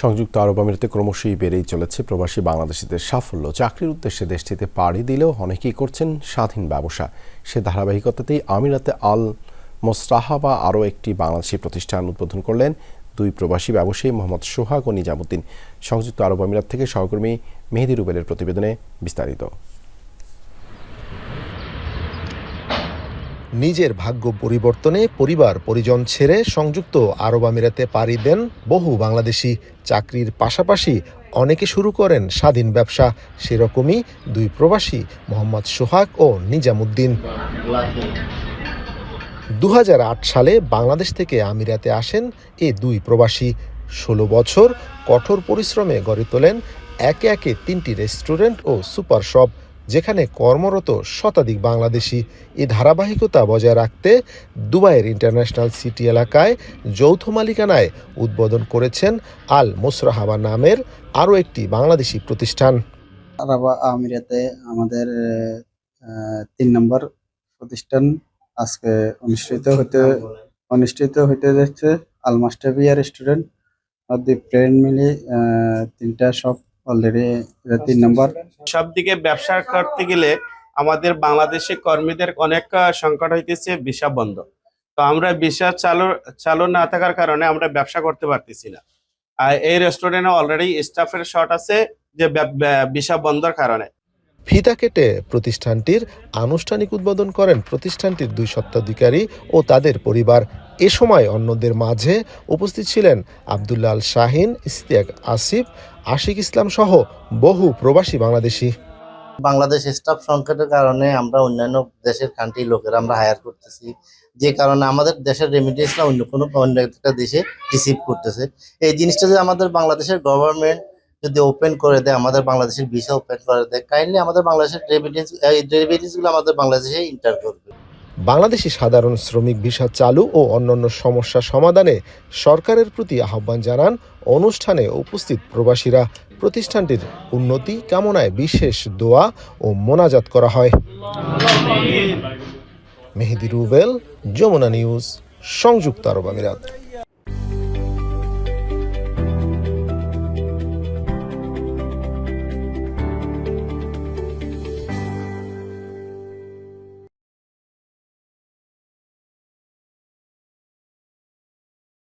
সংযুক্ত আরব আমিরাতে ক্রমশই বেড়েই চলেছে প্রবাসী বাংলাদেশিদের সাফল্য। চাকরির উদ্দেশ্যে দেশটিতে পাড়ি দিলেও অনেকেই করছেন স্বাধীন ব্যবসা। সে ধারাবাহিকতাতেই আমিরাতে আল মোস্তাহাবা আরও একটি বাংলাদেশি প্রতিষ্ঠান উদ্বোধন করলেন দুই প্রবাসী ব্যবসায়ী মোহাম্মদ সোহাগ ও নিজামুদ্দিন। সংযুক্ত আরব আমিরাত থেকে সহকর্মী মেহেদি রুবেলের প্রতিবেদনে বিস্তারিত। নিজের ভাগ্য পরিবর্তনে পরিবার পরিজন ছেড়ে সংযুক্ত আরব আমিরাতে পাড়ি দেন বহু বাংলাদেশি। চাকরির পাশাপাশি অনেকে শুরু করেন স্বাধীন ব্যবসা। সেরকমই দুই প্রবাসী, মোহাম্মদ সোহাগ ও নিজামুদ্দিন। দু হাজার আট সালে বাংলাদেশ থেকে আমিরাতে আসেন এ দুই প্রবাসী। ষোলো বছর কঠোর পরিশ্রমে গড়ে তোলেন একে একে তিনটি রেস্টুরেন্ট ও সুপার শপ। যেখানে কর্মরত শতাধিক বাংলাদেশি এই ধারাবাহিকতা বজায় রাখতে দুবাইয়ের ইন্টারন্যাশনাল সিটি এলাকায় যৌথ মালিকানায় উদ্বোধন করেছেন আল মোসরাহাবা নামের আরও একটি বাংলাদেশি প্রতিষ্ঠান। আমিরাতে আমাদের তিন নম্বর প্রতিষ্ঠান আজকে অনুষ্ঠিত হতে অনুষ্ঠিত হতে যাচ্ছে। আলমাস্টাবিয়া রেস্টুরেন্ট আর দুই ফ্রেন্ড মিলে তিনটা সব অলরেডি তিন নম্বর সব দিকে ব্যবসা করতে গেলে আমাদের বাংলাদেশে কর্মীদের অনেক সংকট হইতেছে, ভিসা বন্ধ। তো আমরা ভিসা চালু চালু না থাকার কারণে আমরা ব্যবসা করতে পারতেছি না। আর এই রেস্টুরেন্টে অলরেডি স্টাফের শর্ট আছে যে ভিসা বন্ধর কারণে। ফিতা কেটে প্রতিষ্ঠানটির আনুষ্ঠানিক উদ্বোধন করেন প্রতিষ্ঠানটির দুই স্বত্বাধিকারী ও তাদের পরিবার। এ সময় অন্যদের মাঝে উপস্থিত ছিলেন আবদুল্লাহ আল শাহিন ইস্তিয়াক আসিফ, আশিক ইসলাম সহ বহু প্রবাসী বাংলাদেশি। বাংলাদেশ স্টাফ সংকটের কারণে আমরা অন্যান্য দেশের কান্ট্রি লোকেরা আমরা হায়ার করতেছি। যে কারণে আমাদের দেশের রেমিডিয়েন্সরা অন্য কোনো, অন্য একটা দেশে রিসিভ করতেছে। এই জিনিসটা যে আমাদের বাংলাদেশের গভর্নমেন্ট যদি ওপেন করে দেয়, আমাদের বাংলাদেশের ভিসা ওপেন করে দেয় কাইন্ডলি আমাদের বাংলাদেশের রেমিডিয়েন্স এই রেমিডিয়েন্সগুলো আমাদের বাংলাদেশে ইন্টার করবে। বাংলাদেশি সাধারণ শ্রমিক ভিসা চালু ও অন্যান্য সমস্যা সমাধানে সরকারের প্রতি আহ্বান জানান অনুষ্ঠানে উপস্থিত প্রবাসীরা। প্রতিষ্ঠানটির উন্নতি কামনায় বিশেষ দোয়া ও মোনাজাত করা হয়। মেহেদি রুবেল, যমুনা নিউজ, সংযুক্ত আরব আমিরাত।